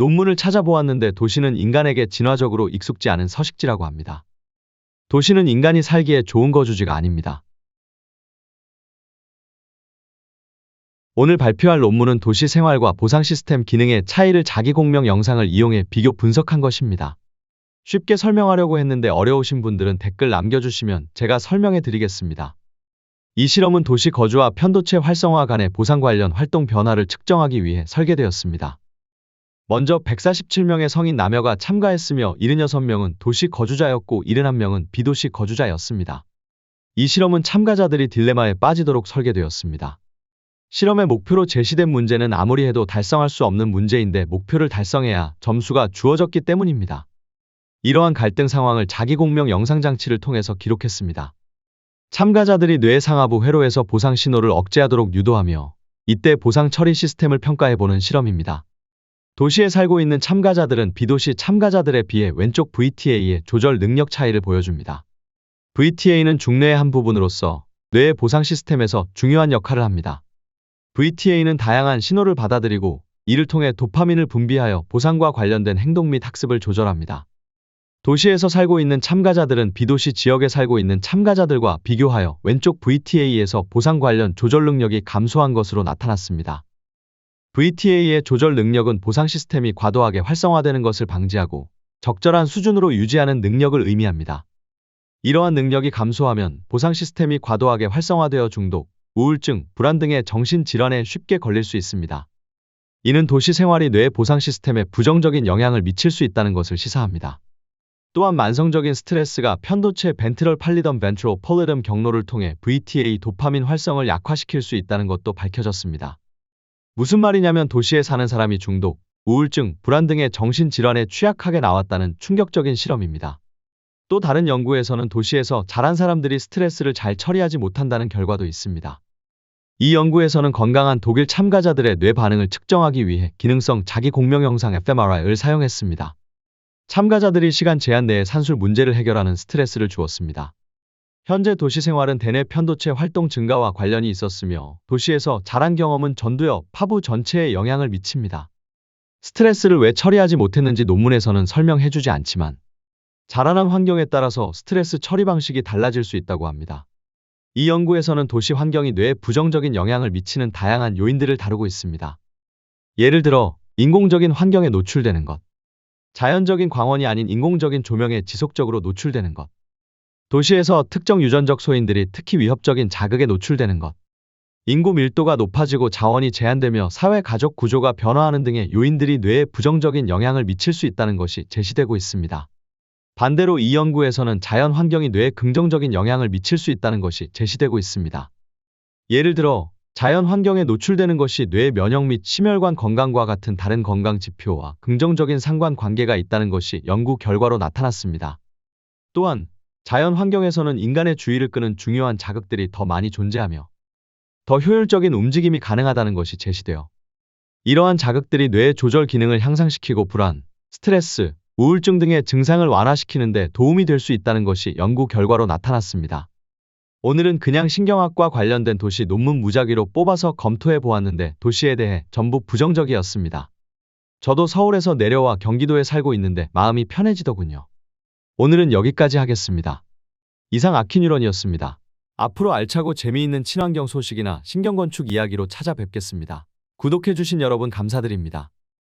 논문을 찾아보았는데 도시는 인간에게 진화적으로 익숙지 않은 서식지라고 합니다. 도시는 인간이 살기에 좋은 거주지가 아닙니다. 오늘 발표할 논문은 도시 생활과 보상 시스템 기능의 차이를 자기 공명 영상을 이용해 비교 분석한 것입니다. 쉽게 설명하려고 했는데 어려우신 분들은 댓글 남겨주시면 제가 설명해 드리겠습니다. 이 실험은 도시 거주와 편도체 활성화 간의 보상 관련 활동 변화를 측정하기 위해 설계되었습니다. 먼저 147명의 성인 남녀가 참가했으며 76명은 도시 거주자였고 71명은 비도시 거주자였습니다. 이 실험은 참가자들이 딜레마에 빠지도록 설계되었습니다. 실험의 목표로 제시된 문제는 아무리 해도 달성할 수 없는 문제인데 목표를 달성해야 점수가 주어졌기 때문입니다. 이러한 갈등 상황을 자기 공명 영상 장치를 통해서 기록했습니다. 참가자들이 뇌 상하부 회로에서 보상 신호를 억제하도록 유도하며 이때 보상 처리 시스템을 평가해보는 실험입니다. 도시에 살고 있는 참가자들은 비도시 참가자들에 비해 왼쪽 VTA의 조절 능력 차이를 보여줍니다. VTA는 중뇌의 한 부분으로서 뇌의 보상 시스템에서 중요한 역할을 합니다. VTA는 다양한 신호를 받아들이고 이를 통해 도파민을 분비하여 보상과 관련된 행동 및 학습을 조절합니다. 도시에서 살고 있는 참가자들은 비도시 지역에 살고 있는 참가자들과 비교하여 왼쪽 VTA에서 보상 관련 조절 능력이 감소한 것으로 나타났습니다. VTA의 조절 능력은 보상 시스템이 과도하게 활성화되는 것을 방지하고 적절한 수준으로 유지하는 능력을 의미합니다. 이러한 능력이 감소하면 보상 시스템이 과도하게 활성화되어 중독, 우울증, 불안 등의 정신질환에 쉽게 걸릴 수 있습니다. 이는 도시 생활이 뇌 보상 시스템에 부정적인 영향을 미칠 수 있다는 것을 시사합니다. 또한 만성적인 스트레스가 편도체 벤트럴 팔리덤 벤트로 폴리덤 경로를 통해 VTA 도파민 활성을 약화시킬 수 있다는 것도 밝혀졌습니다. 무슨 말이냐면 도시에 사는 사람이 중독, 우울증, 불안 등의 정신질환에 취약하게 나왔다는 충격적인 실험입니다. 또 다른 연구에서는 도시에서 자란 사람들이 스트레스를 잘 처리하지 못한다는 결과도 있습니다. 이 연구에서는 건강한 독일 참가자들의 뇌 반응을 측정하기 위해 기능성 자기 공명 영상 fMRI를 사용했습니다. 참가자들이 시간 제한 내에 산술 문제를 해결하는 스트레스를 주었습니다. 현재 도시 생활은 대뇌 편도체 활동 증가와 관련이 있었으며 도시에서 자란 경험은 전두엽, 파부 전체에 영향을 미칩니다. 스트레스를 왜 처리하지 못했는지 논문에서는 설명해주지 않지만 자라난 환경에 따라서 스트레스 처리 방식이 달라질 수 있다고 합니다. 이 연구에서는 도시 환경이 뇌에 부정적인 영향을 미치는 다양한 요인들을 다루고 있습니다. 예를 들어 인공적인 환경에 노출되는 것, 자연적인 광원이 아닌 인공적인 조명에 지속적으로 노출되는 것, 도시에서 특정 유전적 소인들이 특히 위협적인 자극에 노출되는 것, 인구 밀도가 높아지고 자원이 제한되며 사회 가족 구조가 변화하는 등의 요인들이 뇌에 부정적인 영향을 미칠 수 있다는 것이 제시되고 있습니다. 반대로 이 연구에서는 자연 환경이 뇌에 긍정적인 영향을 미칠 수 있다는 것이 제시되고 있습니다. 예를 들어 자연 환경에 노출되는 것이 뇌 면역 및 심혈관 건강과 같은 다른 건강 지표와 긍정적인 상관 관계가 있다는 것이 연구 결과로 나타났습니다. 또한 자연 환경에서는 인간의 주의를 끄는 중요한 자극들이 더 많이 존재하며 더 효율적인 움직임이 가능하다는 것이 제시되어 이러한 자극들이 뇌 조절 기능을 향상시키고 불안, 스트레스, 우울증 등의 증상을 완화시키는 데 도움이 될 수 있다는 것이 연구 결과로 나타났습니다. 오늘은 그냥 신경학과 관련된 도시 논문 무작위로 뽑아서 검토해 보았는데 도시에 대해 전부 부정적이었습니다. 저도 서울에서 내려와 경기도에 살고 있는데 마음이 편해지더군요. 오늘은 여기까지 하겠습니다. 이상 아키뉴런이었습니다. 앞으로 알차고 재미있는 친환경 소식이나 신경건축 이야기로 찾아뵙겠습니다. 구독해주신 여러분 감사드립니다.